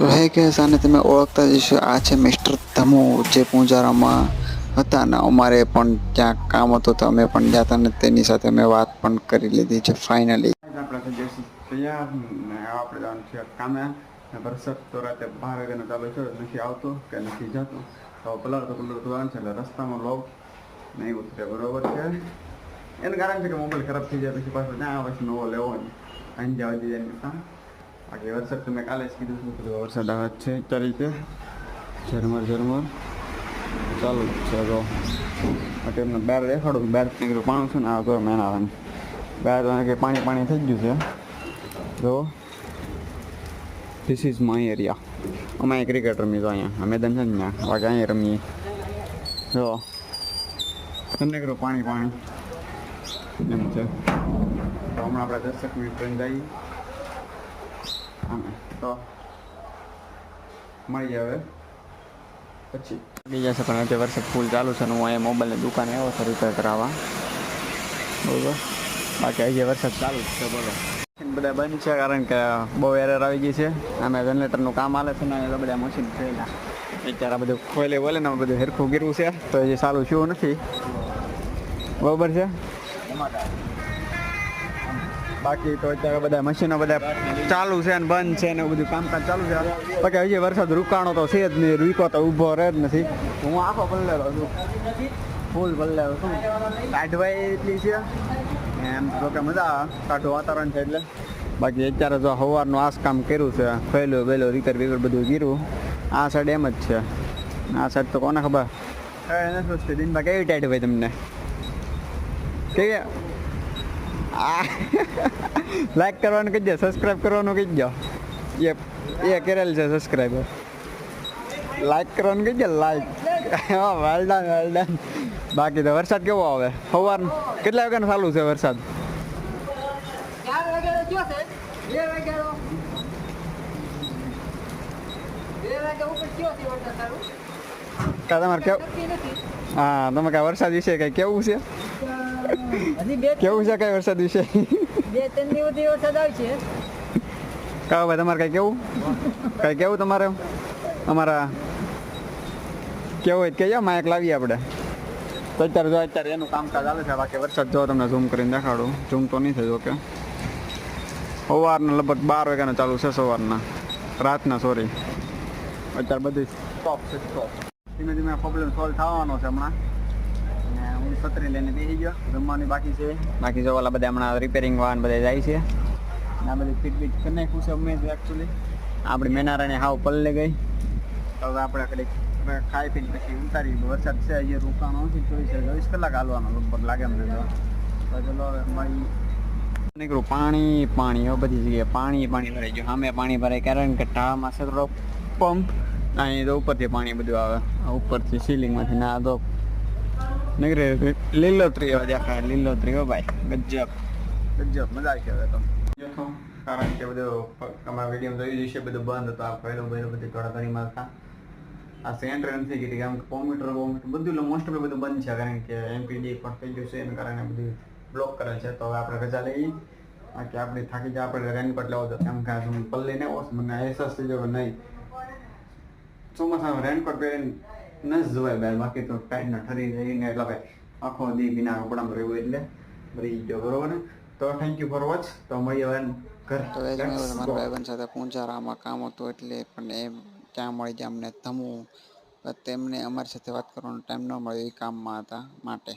તો હે કે સાને તમે ઓળખતા જશો આ છે મિસ્ટર ધમુ જે પૂંજારામાં હતા ને અમારે પણ ત્યાં કામ હતું તો અમે પણ જતા ને તેની સાથે અમે વાત પણ કરી લીધી છે ફાઇનલી આપણે તૈયાર આપણે જવાનું છે કામે. વરસાદ તો રાતે બાર વાગ્યાનો ચાલુ છે નથી આવતો કે નથી જતો. તો કલર તો કલર ધોવાનું છે, એટલે રસ્તામાં લોક નહીં ઉતરે બરોબર છે? એનું કારણ છે કે મોબાઈલ ખરાબ થઈ જાય, પછી પાછો ત્યાં પછી નવો લેવો ને આવી ને ત્યાં બાકી વરસાદ તો મેં કાલે જ કીધું હતું કે વરસાદ આવે છે અત્યારે ઝરમર ઝરમર. ચાલુ જ છે તો એટલે એમને બહાર દેખાડું બહાર નીકળ્યું પાણું છે ને આ તો મેન આવે બહાર કે પાણી પાણી થઈ ગયું છે. તો ધીસ ઇઝ માય એરિયા અમે અહીં ક્રિકેટ રમી તો અહીંયા. મેદાન છે ને ત્યાં બાકી અહીંયા રમીએ. જો. તમને કરો પાણી પાણી. એમ છે. તો હમણાં આપણે દસેક મિનિટ ટ્રેન જઈએ. આમે તો મળી હવે. પછી બીજા જશે પણ અત્યારે વરસાદ ફૂલ ચાલુ છે હું અહીંયા મોબાઈલની દુકાને આવ્યો છું રિપેર કરાવવા. બરોબર? બાકી હજી વરસાદ ચાલુ જ છે બોલો. બધા બંધ છે કારણ કે બહુ એરર આવી ગઈ છે. આમે જનરેટરનું કામ હાલે છે ને એ બધા મશીન થયેલા. અત્યારે બધું ખોલે બોલે ને બધું હેરખું ગીરવું છે તો હજી ચાલુ શું નથી. બરોબર છે? બાકી તો અત્યારે બધા મશીનો બધા ચાલુ છે ને બંધ છે ને એવું બધું કામકાજ ચાલુ છે. બાકી હજી વરસાદ રૂકાણો તો છે જ નહીં રૂકો તો ઊભો રહે જ નથી. હું આખો પલ્લેલો છું. ફૂલ પલ્લેલો છું. કાઢવાય એટલી છે. એમ તો કે મજા કાઢું વાતાવરણ છે એટલે. બાકી અત્યારે તો સવારનું આસ કામ કર્યું છે ફેલું વેલું રીકર વિકર બધું કર્યું. આ સાઈડ એમ જ છે. આ સાઈડ તો કોને ખબર? એ શું દિનમાં કેવી ટાઈટ હોય તમને? કેવી? લાઈક કરવાનું કહી દો સબસ્ક્રાઈબ કરવાનું કહી દો એ એ કરેલ છે સબસ્ક્રાઈબર લાઈક કરવાનું કહી દો લાઈક હા વેલ ડન વેલ ડન બાકી તો વરસાદ કેવો આવે? સવાર કેટલા વાગ્યાનો ચાલુ છે વરસાદ? તમારે કેવું હા તમે કાંઈ વરસાદ વિશે કંઈ કેવું છે? કેવું છે કઈ વરસાદ વિશે? બે ત્રણ દિવસથી વરસાદ આવશે કહો ભાઈ તમારે કઈ કેવું? કઈ કેવું તમારે? અમારા કેવું હોય કહીએ માયક લાવીએ આપણે. તો અત્યારે જો અત્યારે એનું કામકાજ ચાલે છે બાકી વરસાદ જો તમને ઝૂમ કરીને દેખાડું. ઝૂમ તો નહીં થયું ઓકે સવારના લગભગ બાર વાગ્યાનો ચાલુ છે સવારના. રાતના સોરી અત્યારે બધી સ્ટોપ છે સ્ટોપ ધીમે ધીમે પ્રોબ્લેમ સોલ્વ થવાનો છે હમણાં. હું છત્રી લઈને બેસી ગયો જમવાની બાકી છે બાકી જો ઓલા બધા હમણાં રિપેરિંગ વાહન બધા જાય છે અને આ બધી ફીટ બીટ કરી નાખ્યું છે અમે એકચ્યુઅલી આપણી મેનારાની હાવ પલ્લે ગઈ તો હવે આપણે કડીક હવે ખાઈ પીને પછી ઉતારી વરસાદ છે હજી રોકાણો નથી ચોવીસ ચોવીસ કલાક હાલવાનો લગભગ લાગે અમને તો તો ચલો હવે મળી નીકળું પાણી પાણી હવે બધી જગ્યાએ પાણી પાણી ભરાઈ ગયું સામે પાણી ભરાય કારણ કે ટાળામાં છે થોડો પંપ અહીં તો ઉપરથી પાણી બધું આવે આ ઉપરથી સીલિંગમાંથી ના તો નીકળે લીલોતરી હવે દેખાય, લીલોતરી હો ભાઈ, ગજબ ગજબ, મજા આવી હવે તો. કારણ કે બધું અમારા વીડિયો જોઈ જશે બધું બંધ હતો આ પહેલો પહેલો બધી થોડા હતા આ સેન્ટર નથી કીધી કેમ કે કોમ્પ્યુટર કોમ્પ્યુટર બધું મોસ્ટ ઓફ બધું બંધ છે, કારણ કે એમપીડી પણ થઈ ગયું છે, એના કારણે બધું બ્લોક કરે છે. તો હવે આપણે રજા લઈએ. બાકી આપણે થાકી જાય આપણે રેનકોટ લેવો તો એમ કે પલ્લી ને ઓસ મને અહેસાસ થઈ કે નહીં. ચોમાસામાં રેનકોટ પહેરીને ન જ જોવાય બહાર બાકી તો ટાઈટના ઠરી જઈને એટલે ભાઈ આખો દી વિના કપડામાં રહેવું એટલે રહી ગયો બરોબર ને? તો થેન્ક યુ ફોર વોચ તો મળીએ હવે ઘર. તો એ મારા ભાઈબંધ સાથે પૂંજારામાં કામ હતું એટલે પણ એ ત્યાં મળી ગયા અમને ધમું. તેમને અમારી સાથે વાત કરવાનો ટાઈમ ન મળ્યો એ કામમાં હતા માટે.